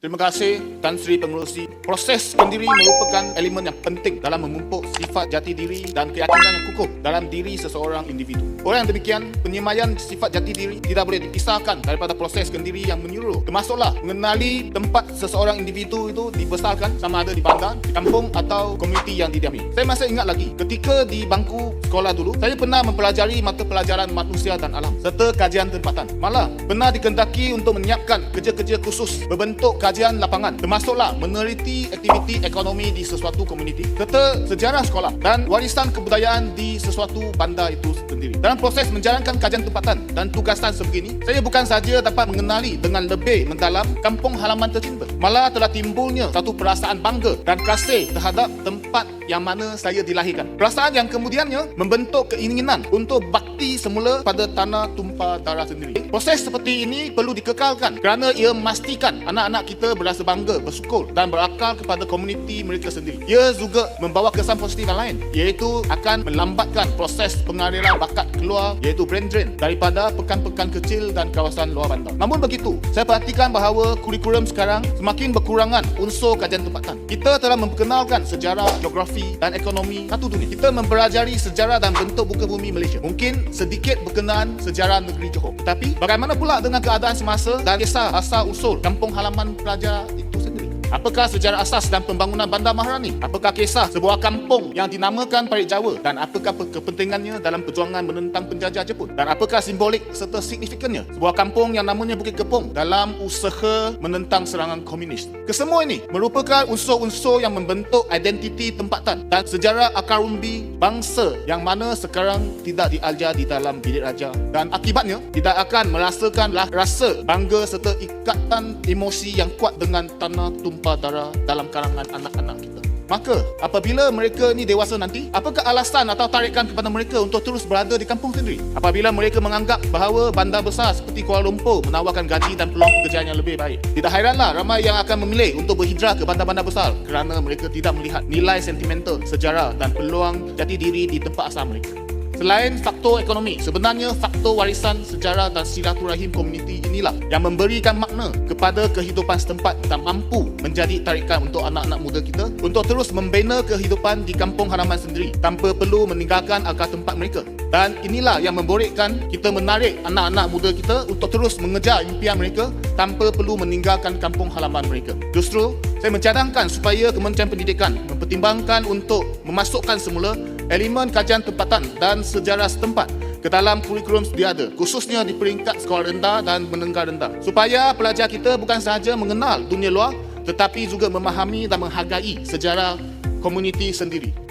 Terima kasih Tan Sri Pengerusi. Proses pendiri merupakan elemen yang penting dalam memupuk sifat jati diri dan keyakinan yang kukuh dalam diri seseorang individu. Orang yang demikian, penyemaian sifat jati diri tidak boleh dipisahkan daripada proses pendiri yang menyeluruh. Termasuklah mengenali tempat seseorang individu itu dibesarkan sama ada di bandar, di kampung atau komuniti yang didiami. Saya masih ingat lagi ketika di bangku sekolah dulu, saya pernah mempelajari mata pelajaran manusia dan alam serta kajian tempatan. Malah pernah dikendaki untuk menyiapkan kerja-kerja khusus berbentuk kajian lapangan termasuklah meneliti aktiviti ekonomi di sesuatu komuniti serta sejarah sekolah dan warisan kebudayaan di sesuatu bandar itu sendiri. Dalam proses menjalankan kajian tempatan dan tugasan sebegini, saya bukan saja dapat mengenali dengan lebih mendalam kampung halaman tercinta, malah telah timbulnya satu perasaan bangga dan kasih terhadap tempat yang mana saya dilahirkan. Perasaan yang kemudiannya membentuk keinginan untuk bakti semula pada tanah tumpah darah sendiri. Proses seperti ini perlu dikekalkan kerana ia memastikan anak-anak kita berasa bangga, bersyukur dan berakal kepada komuniti mereka sendiri. Ia juga membawa kesan positif yang lain iaitu akan melambatkan proses pengaliran bakat keluar iaitu brain drain daripada pekan-pekan kecil dan kawasan luar bandar. Namun begitu, saya perhatikan bahawa kurikulum sekarang semakin berkurangan unsur kajian tempatan. Kita telah memperkenalkan sejarah, geografi dan ekonomi satu dunia. Kita mempelajari sejarah dan bentuk buka bumi Malaysia. Mungkin sedikit berkenaan sejarah negeri Johor. Tetapi bagaimana pula dengan keadaan semasa dan kisah asal usul kampung halaman pelajar itu? Apakah sejarah asas dan pembangunan Bandar Maharani? Apakah kisah sebuah kampung yang dinamakan Parit Jawa? Dan apakah kepentingannya dalam perjuangan menentang penjajah Jepun? Dan apakah simbolik serta signifikannya sebuah kampung yang namanya Bukit Kepong dalam usaha menentang serangan komunis? Kesemua ini merupakan unsur-unsur yang membentuk identiti tempatan dan sejarah akar umbi bangsa yang mana sekarang tidak diajar di dalam bilik raja dan akibatnya tidak akan merasakan rasa bangga serta ikatan emosi yang kuat dengan tanah tumpah tumpah darah dalam kalangan anak-anak kita. Maka, apabila mereka ni dewasa nanti, apakah alasan atau tarikan kepada mereka untuk terus berada di kampung sendiri? Apabila mereka menganggap bahawa bandar besar seperti Kuala Lumpur menawarkan gaji dan peluang pekerjaan yang lebih baik. Tidak hairanlah ramai yang akan memilih untuk berhijrah ke bandar-bandar besar kerana mereka tidak melihat nilai sentimental, sejarah dan peluang jati diri di tempat asal mereka. Selain faktor ekonomi, sebenarnya faktor warisan sejarah dan silaturahim komuniti inilah yang memberikan makna kepada kehidupan setempat dan mampu menjadi tarikan untuk anak-anak muda kita untuk terus membina kehidupan di kampung halaman sendiri tanpa perlu meninggalkan akar tempat mereka. Dan inilah yang membolehkan kita menarik anak-anak muda kita untuk terus mengejar impian mereka tanpa perlu meninggalkan kampung halaman mereka. Justru, saya mencadangkan supaya Kementerian Pendidikan mempertimbangkan untuk memasukkan semula elemen kajian tempatan dan sejarah setempat ke dalam kurikulum sedia ada khususnya di peringkat sekolah rendah dan menengah rendah. Supaya pelajar kita bukan sahaja mengenal dunia luar tetapi juga memahami dan menghargai sejarah komuniti sendiri